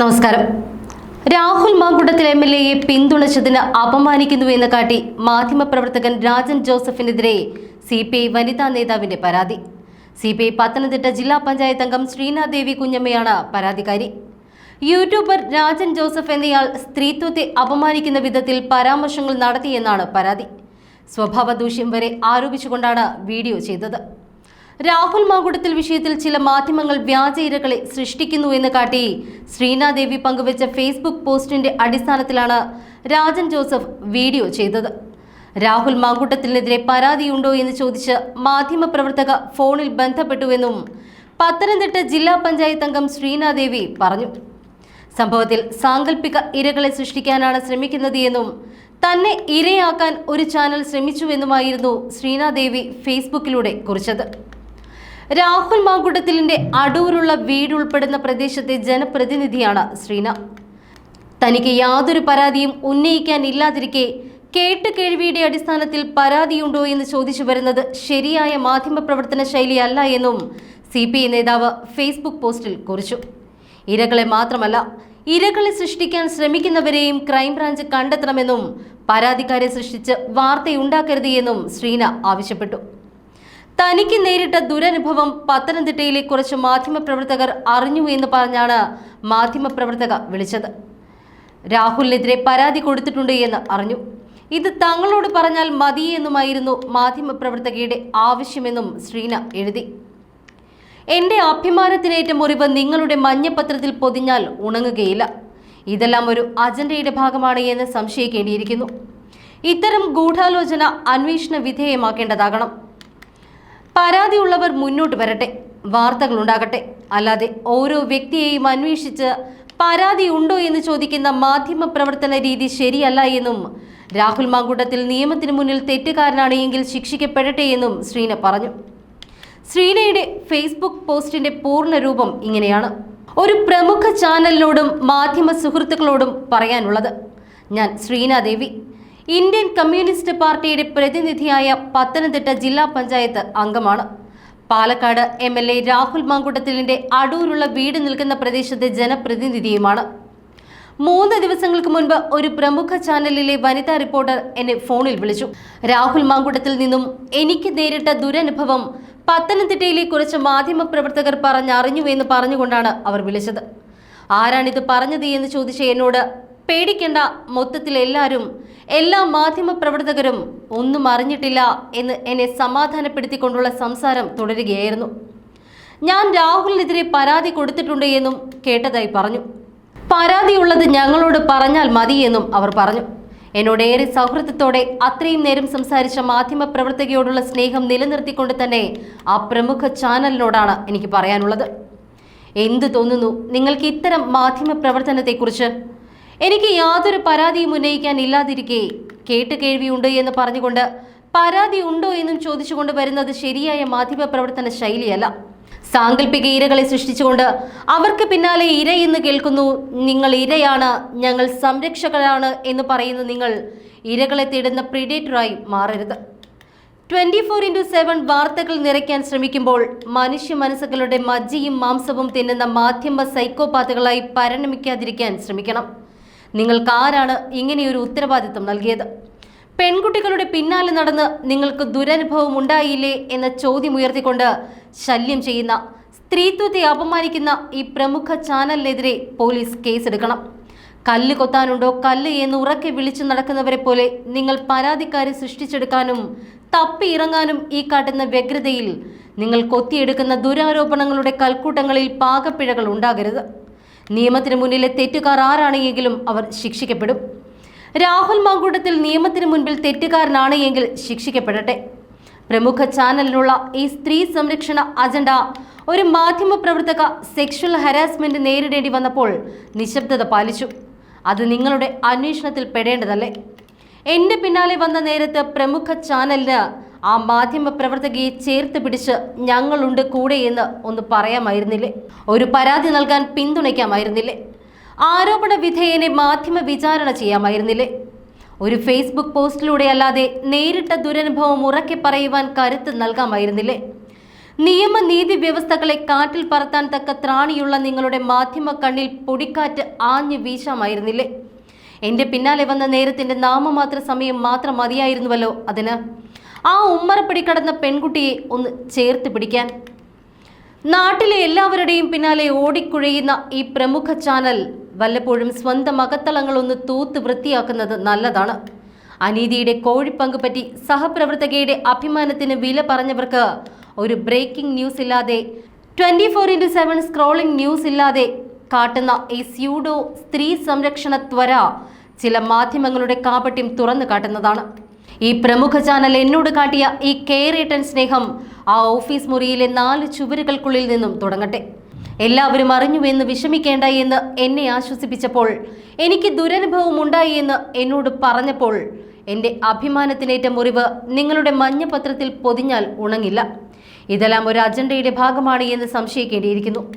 നമസ്കാരം. Rahul Mankoottathil M L എയെ പിന്തുണച്ചതിന് അപമാനിക്കുന്നുവെന്ന് കാട്ടി മാധ്യമപ്രവർത്തകൻ രാജൻ ജോസഫിനെതിരെ സി പി ഐ വനിതാ നേതാവിന്റെ പരാതി. സി പി ഐ പത്തനംതിട്ട ജില്ലാ പഞ്ചായത്ത് അംഗം ശ്രീനാദേവി കുഞ്ഞമ്മയാണ് പരാതിക്കാരി. യൂട്യൂബർ രാജൻ ജോസഫ് എന്നയാൾ സ്ത്രീത്വത്തെ അപമാനിക്കുന്ന വിധത്തിൽ പരാമർശങ്ങൾ നടത്തിയെന്നാണ് പരാതി. സ്വഭാവ ദൂഷ്യം വരെ ആരോപിച്ചുകൊണ്ടാണ് വീഡിയോ ചെയ്തത്. രാഹുൽ മാങ്കുടത്തിൽ വിഷയത്തിൽ ചില മാധ്യമങ്ങൾ വ്യാജ ഇരകളെ സൃഷ്ടിക്കുന്നു എന്ന് കാട്ടി. ശ്രീനാദേവി പങ്കുവച്ച ഫേസ്ബുക്ക് പോസ്റ്റിന്റെ അടിസ്ഥാനത്തിലാണ് രാജൻ ജോസഫ് വീഡിയോ ചെയ്തത്. രാഹുൽ മാങ്കുട്ടത്തിനെതിരെ പരാതിയുണ്ടോ എന്ന് ചോദിച്ച് മാധ്യമപ്രവർത്തക ഫോണിൽ ബന്ധപ്പെട്ടുവെന്നും പത്തനംതിട്ട ജില്ലാ പഞ്ചായത്ത് അംഗം ശ്രീനാദേവി പറഞ്ഞു. സംഭവത്തിൽ സാങ്കല്പിക ഇരകളെ സൃഷ്ടിക്കാനാണ് ശ്രമിക്കുന്നത് എന്നും തന്നെ ഇരയാക്കാൻ ഒരു ചാനൽ ശ്രമിച്ചുവെന്നുമായിരുന്നു ശ്രീനാദേവി ഫേസ്ബുക്കിലൂടെ കുറിച്ചത്. രാഹുൽ മാങ്കുട്ടത്തിലിന്റെ അടൂരുള്ള വീട് ഉൾപ്പെടുന്ന പ്രദേശത്തെ ജനപ്രതിനിധിയാണ് ശ്രീന. തനിക്ക് യാതൊരു പരാതിയും ഉന്നയിക്കാനില്ലാതിരിക്കെ കേട്ട് കേൾവിയുടെ അടിസ്ഥാനത്തിൽ പരാതിയുണ്ടോ എന്ന് ചോദിച്ചു വരുന്നത് ശരിയായ മാധ്യമപ്രവർത്തന ശൈലിയല്ല എന്നും സി പി ഐ നേതാവ് ഫേസ്ബുക്ക് പോസ്റ്റിൽ കുറിച്ചു. ഇരകളെ മാത്രമല്ല ഇരകളെ സൃഷ്ടിക്കാൻ ശ്രമിക്കുന്നവരെയും ക്രൈംബ്രാഞ്ച് കണ്ടെത്തണമെന്നും പരാതിക്കാരെ സൃഷ്ടിച്ച് വാർത്തയുണ്ടാക്കരുത് എന്നും ശ്രീന ആവശ്യപ്പെട്ടു. തനിക്ക് നേരിട്ട ദുരനുഭവം പത്തനംതിട്ടയിലെ കുറച്ച് മാധ്യമപ്രവർത്തകർ അറിഞ്ഞു എന്ന് പറഞ്ഞാണ് മാധ്യമപ്രവർത്തക വിളിച്ചത്. രാഹുലിനെതിരെ പരാതി കൊടുത്തിട്ടുണ്ട് എന്ന് അറിഞ്ഞു. ഇത് തങ്ങളോട് പറഞ്ഞാൽ മതിയെന്നുമായിരുന്നു മാധ്യമപ്രവർത്തകയുടെ ആവശ്യമെന്നും ശ്രീന എഴുതി. എന്റെ അഭിമാനത്തിനേറ്റ മുറിവ് നിങ്ങളുടെ മഞ്ഞപത്രത്തിൽ പൊതിഞ്ഞാൽ ഉണങ്ങുകയില്ല. ഇതെല്ലാം ഒരു അജണ്ടയുടെ ഭാഗമാണ് എന്ന് സംശയിക്കേണ്ടിയിരിക്കുന്നു. ഇത്തരം ഗൂഢാലോചന അന്വേഷണ വിധേയമാക്കേണ്ടതാകണം. പരാതിയുള്ളവർ മുന്നോട്ട് വരട്ടെ വാർത്തകൾ ഉണ്ടാകട്ടെ അല്ലാതെ ഓരോ വ്യക്തിയെയും അന്വേഷിച്ച് പരാതി ഉണ്ടോ എന്ന് ചോദിക്കുന്ന മാധ്യമ പ്രവർത്തന രീതി ശരിയല്ല എന്നും രാഹുൽ മാങ്കൂട്ടത്തിൽ നിയമത്തിന് മുന്നിൽ തെറ്റുകാരനാണ് എങ്കിൽ ശിക്ഷിക്കപ്പെടട്ടെ എന്നും ശ്രീന പറഞ്ഞു. ശ്രീനയുടെ ഫേസ്ബുക്ക് പോസ്റ്റിന്റെ പൂർണ രൂപം ഇങ്ങനെയാണ്. ഒരു പ്രമുഖ ചാനലിനോടും മാധ്യമ സുഹൃത്തുക്കളോടും പറയാനുള്ളത്. ഞാൻ ശ്രീനാദേവി. ഇന്ത്യൻ കമ്മ്യൂണിസ്റ്റ് പാർട്ടിയുടെ പ്രതിനിധിയായ പത്തനംതിട്ട ജില്ലാ പഞ്ചായത്ത് അംഗമാണ്. Palakkad M L A Rahul മാങ്കുട്ടത്തിലിന്റെ അടൂരുള്ള വീട് നിൽക്കുന്ന പ്രദേശത്തെ ജനപ്രതിനിധിയുമാണ്. മൂന്ന് ദിവസങ്ങൾക്ക് മുൻപ് ഒരു പ്രമുഖ ചാനലിലെ വനിതാ റിപ്പോർട്ടർ എന്നെ ഫോണിൽ വിളിച്ചു. രാഹുൽ മാങ്കുട്ടത്തിൽ നിന്നും എനിക്ക് നേരിട്ട ദുരനുഭവം പത്തനംതിട്ടയിലെ കുറച്ച് മാധ്യമപ്രവർത്തകർ പറഞ്ഞറിഞ്ഞു എന്ന് പറഞ്ഞുകൊണ്ടാണ് അവർ വിളിച്ചത്. ആരാണിത് പറഞ്ഞത് എന്ന് ചോദിച്ച എന്നോട് പേടിക്കേണ്ട. മൊത്തത്തിൽ എല്ലാവരും എല്ലാ മാധ്യമ പ്രവർത്തകരും ഒന്നും അറിഞ്ഞിട്ടില്ല എന്ന് എന്നെ സമാധാനപ്പെടുത്തിക്കൊണ്ടുള്ള സംസാരം തുടരുകയായിരുന്നു. ഞാൻ രാഹുലിനെതിരെ പരാതി കൊടുത്തിട്ടുണ്ട് എന്നും കേട്ടതായി പറഞ്ഞു. പരാതിയുള്ളത് ഞങ്ങളോട് പറഞ്ഞാൽ മതിയെന്നും അവർ പറഞ്ഞു. എന്നോട് ഏറെ സൗഹൃദത്തോടെ അത്രയും നേരം സംസാരിച്ച മാധ്യമ പ്രവർത്തകയോടുള്ള സ്നേഹം നിലനിർത്തിക്കൊണ്ട് തന്നെ ആ പ്രമുഖ ചാനലിനോടാണ് എനിക്ക് പറയാനുള്ളത്. എന്തു തോന്നുന്നു? നിങ്ങൾക്ക് ഇത്തരം മാധ്യമ പ്രവർത്തനത്തെക്കുറിച്ച്? എനിക്ക് യാതൊരു പരാതിയും ഉന്നയിക്കാൻ ഇല്ലാതിരിക്കെ കേട്ട് കേൾവിയുണ്ട് എന്ന് പറഞ്ഞുകൊണ്ട് പരാതി ഉണ്ടോ എന്നും ചോദിച്ചുകൊണ്ട് വരുന്നത് ശരിയായ മാധ്യമ പ്രവർത്തന ശൈലിയല്ല. സാങ്കല്പിക ഇരകളെ സൃഷ്ടിച്ചുകൊണ്ട് അവർക്ക് പിന്നാലെ ഇര എന്ന് കേൾക്കുന്നു നിങ്ങൾ ഇരയാണ് ഞങ്ങൾ സംരക്ഷകരാണ് എന്ന് പറയുന്ന നിങ്ങൾ. ഇരകളെ തേടുന്ന പ്രിഡേറ്ററായി മാറരുത്. ട്വന്റി ഫോർ ഇന്റു സെവൻ വാർത്തകൾ നിറയ്ക്കാൻ ശ്രമിക്കുമ്പോൾ മനുഷ്യ മനസ്സുകളുടെ മജ്ജയും മാംസവും തിന്നുന്ന മാധ്യമ സൈക്കോപാത്തുകളായി പരിണമിക്കാതിരിക്കാൻ ശ്രമിക്കണം. നിങ്ങൾക്ക് ആരാണ് ഇങ്ങനെയൊരു ഉത്തരവാദിത്വം നൽകിയത്. പെൺകുട്ടികളുടെ പിന്നാലെ നടന്ന് നിങ്ങൾക്ക് ദുരനുഭവം ഉണ്ടായില്ലേ എന്ന ചോദ്യം ഉയർത്തിക്കൊണ്ട് ശല്യം ചെയ്യുന്ന സ്ത്രീത്വത്തെ അപമാനിക്കുന്ന ഈ പ്രമുഖ ചാനലിനെതിരെ പോലീസ് കേസെടുക്കണം. കല്ല് കൊത്താനുണ്ടോ? കല്ല് എന്ന് ഉറക്കെ വിളിച്ചു നടക്കുന്നവരെ പോലെ നിങ്ങൾ പരാതിക്കാരെ സൃഷ്ടിച്ചെടുക്കാനും തപ്പി ഇറങ്ങാനും ഈ കാട്ടുന്ന വ്യഗ്രതയിൽ നിങ്ങൾ കൊത്തിയെടുക്കുന്ന ദുരാരോപണങ്ങളുടെ കൽക്കൂട്ടങ്ങളിൽ പാകപ്പിഴകൾ ഉണ്ടാകരുത്. നിയമത്തിന് മുന്നിലെ തെറ്റുകാർ ആരാണെങ്കിലും അവർ ശിക്ഷിക്കപ്പെടും. രാഹുൽ മാങ്കൂട്ടത്തിൽ നിയമത്തിന് മുൻപിൽ തെറ്റുകാരനാണ് എങ്കിൽ ശിക്ഷിക്കപ്പെടട്ടെ. പ്രമുഖ ചാനലിനുള്ള ഈ സ്ത്രീ സംരക്ഷണ അജണ്ട ഒരു മാധ്യമ പ്രവർത്തക സെക്ഷൽ ഹരാസ്മെന്റ് നേരിടേണ്ടി വന്നപ്പോൾ നിശബ്ദത പാലിച്ചു. അത് നിങ്ങളുടെ അന്വേഷണത്തിൽ പെടേണ്ടതല്ലേ? എന്റെ പിന്നാലെ വന്ന നേരത്ത് പ്രമുഖ ചാനലിന് ആ മാധ്യമ പ്രവർത്തകയെ ചേർത്ത് പിടിച്ച് ഞങ്ങളുണ്ട് കൂടെയെന്ന് ഒന്ന് പറയാമായിരുന്നില്ലേ? ഒരു പരാതി നൽകാൻ പിന്തുണയ്ക്കാമായിരുന്നില്ലേ? ആരോപണ വിധേയനെ മാധ്യമ വിചാരണ ചെയ്യാമായിരുന്നില്ലേ? ഒരു ഫേസ്ബുക്ക് പോസ്റ്റിലൂടെ അല്ലാതെ നേരിട്ട ദുരനുഭവം ഉറക്കി പറയുവാൻ കരുത്ത് നൽകാമായിരുന്നില്ലേ? നിയമനീതി വ്യവസ്ഥകളെ കാറ്റിൽ പറത്താൻ തക്ക ത്രാണിയുള്ള നിങ്ങളുടെ മാധ്യമ കണ്ണിൽ പൊടിക്കാറ്റ് ആഞ്ഞു വീശാമായിരുന്നില്ലേ? എന്റെ പിന്നാലെ വന്ന നേരത്തിന്റെ നാമമാത്ര സമയം മാത്രം മതിയായിരുന്നുവല്ലോ അതിന്. ആ ഉമ്മറപ്പടി കടന്ന പെൺകുട്ടിയെ ഒന്ന് ചേർത്ത് പിടിക്കാൻ. നാട്ടിലെ എല്ലാവരുടെയും പിന്നാലെ ഓടിക്കുഴയുന്ന ഈ പ്രമുഖ ചാനൽ വല്ലപ്പോഴും സ്വന്തം അകത്തളങ്ങളൊന്ന് തൂത്ത് വൃത്തിയാക്കുന്നത് നല്ലതാണ്. അനീതിയുടെ കോഴിപ്പങ്ക് പറ്റി സഹപ്രവർത്തകയുടെ അഭിമാനത്തിന് വില പറഞ്ഞവർക്ക് ഒരു ബ്രേക്കിംഗ് ന്യൂസ് ഇല്ലാതെ twenty four into seven scrolling news ഇല്ലാതെ കാട്ടുന്ന ഈ സ്യൂഡോ സ്ത്രീ സംരക്ഷണ ത്വര ചില മാധ്യമങ്ങളുടെ കാപട്യം തുറന്നു കാട്ടുന്നതാണ്. ഈ പ്രമുഖ ചാനൽ എന്നോട് കാട്ടിയ ഈ കെയറേട്ടൻ സ്നേഹം ആ ഓഫീസ് മുറിയിലെ നാല് ചുവരുകൾക്കുള്ളിൽ നിന്നും തുടങ്ങട്ടെ. എല്ലാവരും അറിഞ്ഞുവെന്ന് വിഷമിക്കേണ്ട എന്ന് എന്നെ ആശ്വസിപ്പിച്ചപ്പോൾ എനിക്ക് ദുരനുഭവം ഉണ്ടായി എന്ന് എന്നോട് പറഞ്ഞപ്പോൾ എന്റെ അഭിമാനത്തിനേറ്റ മുറിവ് നിങ്ങളുടെ മഞ്ഞപത്രത്തിൽ പൊതിഞ്ഞാൽ ഉണങ്ങില്ല. ഇതെല്ലാം ഒരു അജണ്ടയുടെ ഭാഗമാണ് എന്ന് സംശയിക്കേണ്ടിയിരിക്കുന്നു.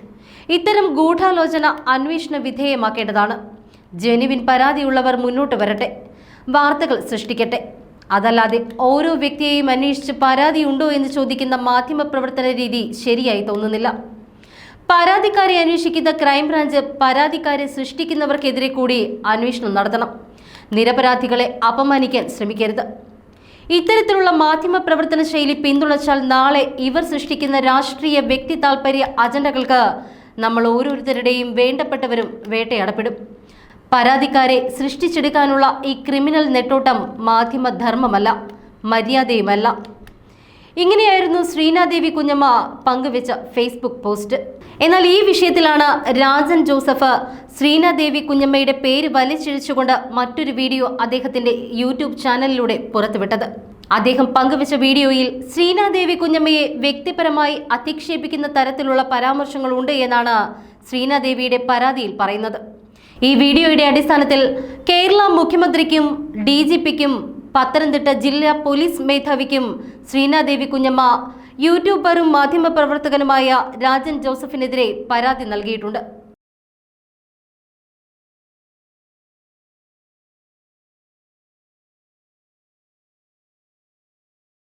ഇത്തരം ഗൂഢാലോചന അന്വേഷണ വിധേയമാക്കേണ്ടതാണ്. ജെനുവിൻ പരാതിയുള്ളവർ മുന്നോട്ട് വരട്ടെ. വാർത്തകൾ സൃഷ്ടിക്കട്ടെ. അതല്ലാതെ ഓരോ വ്യക്തിയെയും അന്വേഷിച്ച് പരാതിയുണ്ടോ എന്ന് ചോദിക്കുന്ന മാധ്യമ പ്രവർത്തന രീതി ശരിയായി തോന്നുന്നില്ല. പരാതിക്കാരെ അന്വേഷിക്കുന്ന ക്രൈംബ്രാഞ്ച് പരാതിക്കാരെ സൃഷ്ടിക്കുന്നവർക്കെതിരെ കൂടി അന്വേഷണം നടത്തണം. നിരപരാധികളെ അപമാനിക്കാൻ ശ്രമിക്കരുത്. ഇത്തരത്തിലുള്ള മാധ്യമ പ്രവർത്തന ശൈലി പിന്തുണച്ചാൽ നാളെ ഇവർ സൃഷ്ടിക്കുന്ന രാഷ്ട്രീയ വ്യക്തി താൽപര്യ അജണ്ടകൾക്ക് നമ്മൾ ഓരോരുത്തരുടെയും വേണ്ടപ്പെട്ടവരും വേട്ടയാടപ്പെടും. പരാതിക്കാരെ സൃഷ്ടിച്ചെടുക്കാനുള്ള ഈ ക്രിമിനൽ നെട്ടോട്ടം മാധ്യമധർമ്മമല്ല മര്യാദയുമല്ല. ഇങ്ങനെയായിരുന്നു ശ്രീനാദേവി കുഞ്ഞമ്മ പങ്കുവെച്ച ഫേസ്ബുക്ക് പോസ്റ്റ്. എന്നാൽ ഈ വിഷയത്തിലാണ് രാജൻ ജോസഫ് ശ്രീനാദേവി കുഞ്ഞമ്മയുടെ പേര് വലിച്ചിഴച്ചുകൊണ്ട് മറ്റൊരു വീഡിയോ അദ്ദേഹത്തിന്റെ യൂട്യൂബ് ചാനലിലൂടെ പുറത്തുവിട്ടത്. അദ്ദേഹം പങ്കുവച്ച വീഡിയോയിൽ ശ്രീനാദേവി കുഞ്ഞമ്മയെ വ്യക്തിപരമായി അധിക്ഷേപിക്കുന്ന തരത്തിലുള്ള പരാമർശങ്ങളുണ്ട് എന്നാണ് ശ്രീനാദേവിയുടെ പരാതിയിൽ പറയുന്നത്. ഈ വീഡിയോയുടെ അടിസ്ഥാനത്തിൽ കേരള മുഖ്യമന്ത്രിക്കും ഡി ജി പിക്കും പത്തനംതിട്ട ജില്ലാ പോലീസ് മേധാവിക്കും ശ്രീനാദേവി കുഞ്ഞമ്മ യൂട്യൂബറും മാധ്യമപ്രവർത്തകനുമായ രാജൻ ജോസഫിനെതിരെ പരാതി നൽകിയിട്ടുണ്ട്.